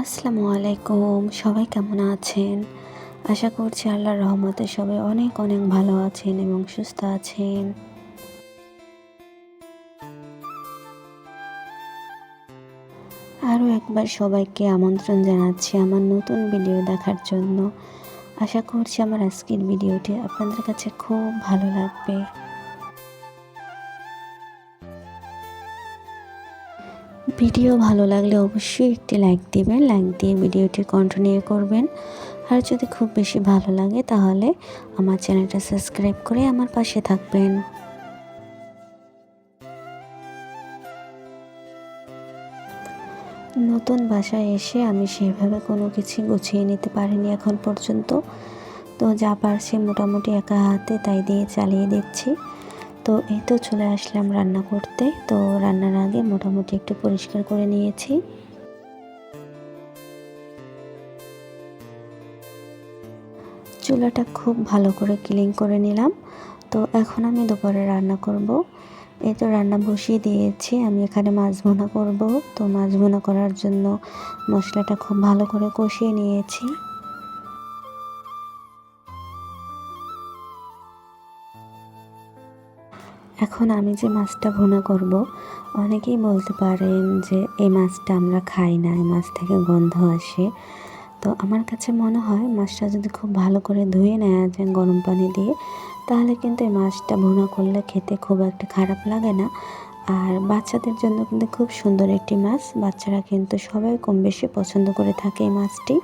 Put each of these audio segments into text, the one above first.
আসসালামু আলাইকুম, সবাই কেমন আছেন? আশা করছি আল্লাহর রহমতে সবাই অনেক অনেক ভালো আছেন এবং সুস্থ আছেন। আরও একবার সবাইকে আমন্ত্রণ জানাচ্ছি আমার নতুন ভিডিও দেখার জন্য। আশা করছি আমার আজকের ভিডিওটি আপনাদের কাছে খুব ভালো লাগবে। ভিডিও ভালো লাগলে অবশ্যই একটি লাইক দিবেন। লাইক দিয়ে ভিডিওটি কন্টিনিউ করবেন। আর যদি খুব বেশি ভালো লাগে তাহলে আমার চ্যানেলটা সাবস্ক্রাইব করে আমার পাশে থাকবেন। নতুন বাসায় এসে আমি সেভাবে কোনো কিছু গুছিয়ে নিতে পারিনি এখন পর্যন্ত। তো যা পারছি মোটামুটি একা হাতে তাই দিয়ে চালিয়ে দিচ্ছি। তো এই তো চলে আসলাম রান্না করতে। তো রান্নার আগে মোটামুটি একটু পরিষ্কার করে নিয়েছি। চুলাটা খুব ভালো করে ক্লিন করে নিলাম। তো এখন আমি দুপুরে রান্না করব। এই তো রান্না বসিয়ে দিয়েছি। আমি এখানে মাছ ভোনা করব। তো মাছ ভোনা করার জন্য মশলাটা খুব ভালো করে কষিয়ে নিয়েছি। এখন আমি যে মাছটা ভুনা করব, অনেকেই বলতে পারেন যে এই মাছটা আমরা খাই না, এই মাছ থেকে গন্ধ আসে। তো আমার কাছে মনে হয় মাছটা যদি খুব ভালো করে ধুয়ে নেওয়া যায় গরম পানি দিয়ে, তাহলে কিন্তু এই মাছটা ভুনা করলে খেতে খুব একটা খারাপ লাগে না। আর বাচ্চাদের জন্য কিন্তু খুব সুন্দর একটি মাছ, বাচ্চারা কিন্তু সবাই কম বেশি পছন্দ করে থাকে এই মাছটি।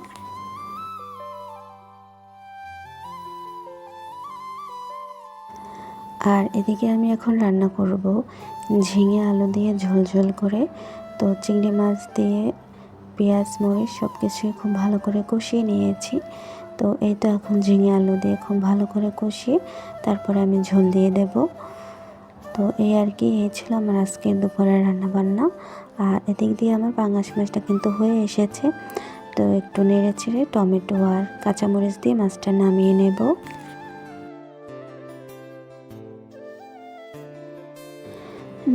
আর এদিকে আমি এখন রান্না করব ঝিঙে আলু দিয়ে ঝোল করে। তো চিংড়ি মাছ দিয়ে পেঁয়াজ, মরিচ সব কিছুই খুব ভালো করে কষিয়ে নিয়েছি। তো এই তো এখন ঝিঙে আলু দিয়ে খুব ভালো করে কষিয়ে তারপরে আমি ঝোল দিয়ে দেব। তো এই আর কি, এই ছিল আমার আজকের দুপুরের রান্না বান্না আর এদিক দিয়ে আমার পাঙ্গাস মাছটা কিন্তু হয়ে এসেছে। তো একটু নেড়ে ছেড়ে টমেটো আর কাঁচামরিচ দিয়ে মাছটা নামিয়ে নেব।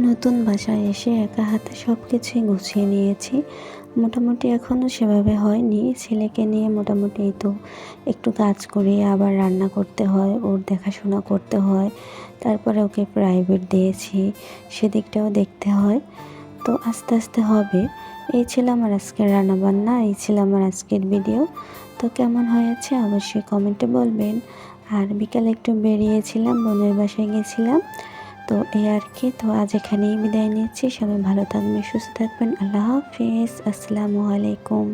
নতুন বাসায় এসে একা হাতে সব কিছুই গুছিয়ে নিয়েছি। মোটামুটি এখনও সেভাবে হয়নি। ছেলেকে নিয়ে মোটামুটি এই তো একটু কাজ করে আবার রান্না করতে হয়, ওর দেখাশোনা করতে হয়। তারপরে ওকে প্রাইভেট দিয়েছি, সেদিকটাও দেখতে হয়। তো আস্তে আস্তে হবে। এই ছিল আমার আজকের রান্নাবান্না, এই ছিল আমার আজকের ভিডিও তো কেমন হয়েছে অবশ্যই কমেন্টে বলবেন। আর বিকালে একটু বেরিয়েছিলাম, বোনের বাসায় গেছিলাম। তো এই আর কি। তো আজ এখানেই বিদায় নিচ্ছি। সবাই ভালো থাকবেন, সুস্থ থাকবেন। আল্লাহ হাফিজ। আসসালামু আলাইকুম।